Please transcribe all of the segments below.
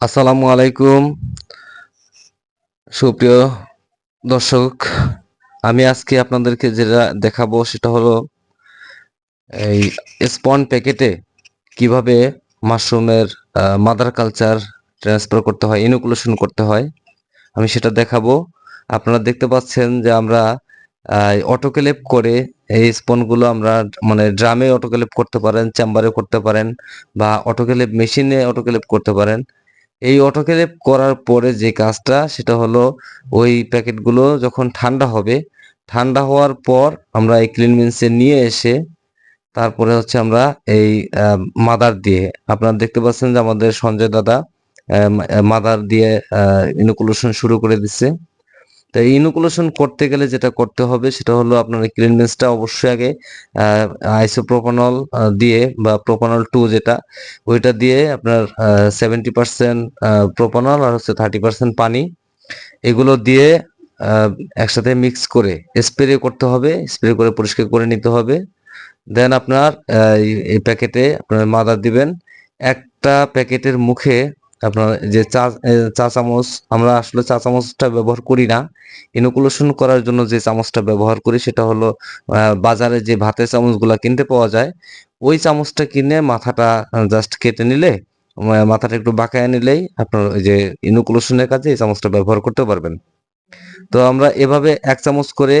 আসসালামু আলাইকুম। সুপ্রিয় দর্শক, আমি আজকে আপনাদেরকে যেটা দেখাবো সেটা হলো এই স্পন প্যাকেটে কীভাবে মাশরুমের মাদার কালচার ট্রান্সফার করতে হয় ইনোকুলেশন করতে হয়, আমি সেটা দেখাবো। আপনারা দেখতে পাচ্ছেন যে আমরা অটোকেলেপ করে এই স্পনগুলো আমরা মানে ড্রামে অটোকেলেপ করতে পারেন চেম্বারে করতে পারেন বা অটোকেলেপ মেশিনে অটোকেলেপ করতে পারেন। এই অটোক্লেভ করার পরে যে কাজটা, সেটা হলো ওই প্যাকেটগুলো যখন ঠান্ডা হবে, ঠান্ডা হওয়ার পর আমরা এই ক্লিন মিন্সে নিয়ে এসে তারপরে হচ্ছে আমরা এই মাদার দিয়ে, আপনারা দেখতে পাচ্ছেন যে আমাদের সঞ্জয় দাদা মাদার দিয়ে ইনোকুলেশন শুরু করে দিচ্ছে। তো ইনোকুলেশন করতে গেলে যেটা করতে হবে, সেটা হলো আপনার ক্লিননেসটা অবশ্যই আগে আইসোপ্রোপানল দিয়ে বা প্রোপানল টু যেটা, ওইটা দিয়ে আপনার সেভেন্টি পার্সেন্ট প্রোপানল আর হচ্ছে থার্টি পার্সেন্ট পানি, এগুলো দিয়ে একসাথে মিক্স করে স্প্রে করতে হবে স্প্রে করে পরিষ্কার করে নিতে হবে। দেন আপনার এই প্যাকেটে আপনার মাদার দিবেন। একটা প্যাকেটের মুখে আপনার যে চা চা চামচ, আমরা আসলে চা চামচটা ব্যবহার করি না। ইনোকুলেশন করার জন্য যে চামচটা ব্যবহার করি সেটা হলো বাজারে যে ভাতের চামচগুলো কিনতে পাওয়া যায়, ওই চামচটা কিনে মাথাটা জাস্ট কেটে নিলে মাথাটা একটু বাঁকায় নিলেই আপনার ওই যে ইনোকুলেশনের কাজে এই চামচটা ব্যবহার করতে পারবেন। তো আমরা এভাবে এক চামচ করে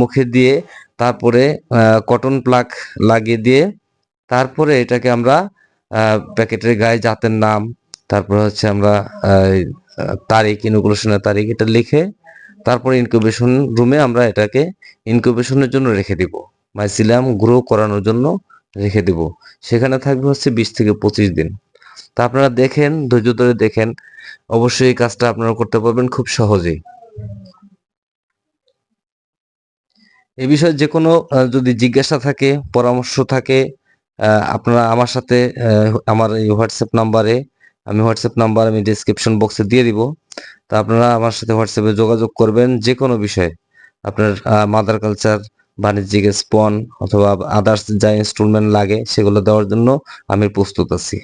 মুখে দিয়ে তারপরে কটন প্লাগ লাগিয়ে দিয়ে, তারপরে এটাকে আমরা প্যাকেটের গায়ে জাতের নাম তারপর হচ্ছে আমরা তারিখ ইনকুলেশনের তারিখ এটা লিখে তারপরে ইনকিউবেশন রুমে আমরা এটাকে ইনকিউবেশনের জন্য রেখে দিব। মাইসিলাম গ্রো করানোর জন্য রেখে দিব। সেখানে থাকবে হচ্ছে বিশ থেকে পঁচিশ দিন। তা আপনারা দেখেন, ধৈর্য ধরে দেখেন, অবশ্যই এই কাজটা আপনারা করতে পারবেন খুব সহজেই। এ বিষয়ে যে কোনো যদি জিজ্ঞাসা থাকে, পরামর্শ থাকে আপনারা আমার সাথে আমার এই হোয়াটসঅ্যাপ নাম্বারে আমি হোয়াটসঅ্যাপ নাম্বার আমি ডিসক্রিপশন বক্সে দিয়ে দিব। তা আপনারা আমার সাথে হোয়াটসঅ্যাপে যোগাযোগ করবেন যে কোনো বিষয়ে। আপনার মাদার কালচার বাণিজ্যিক স্পন অথবা আদার্স যা ইনস্টলমেন্ট লাগে সেগুলো দেওয়ার জন্য আমি প্রস্তুত আছি।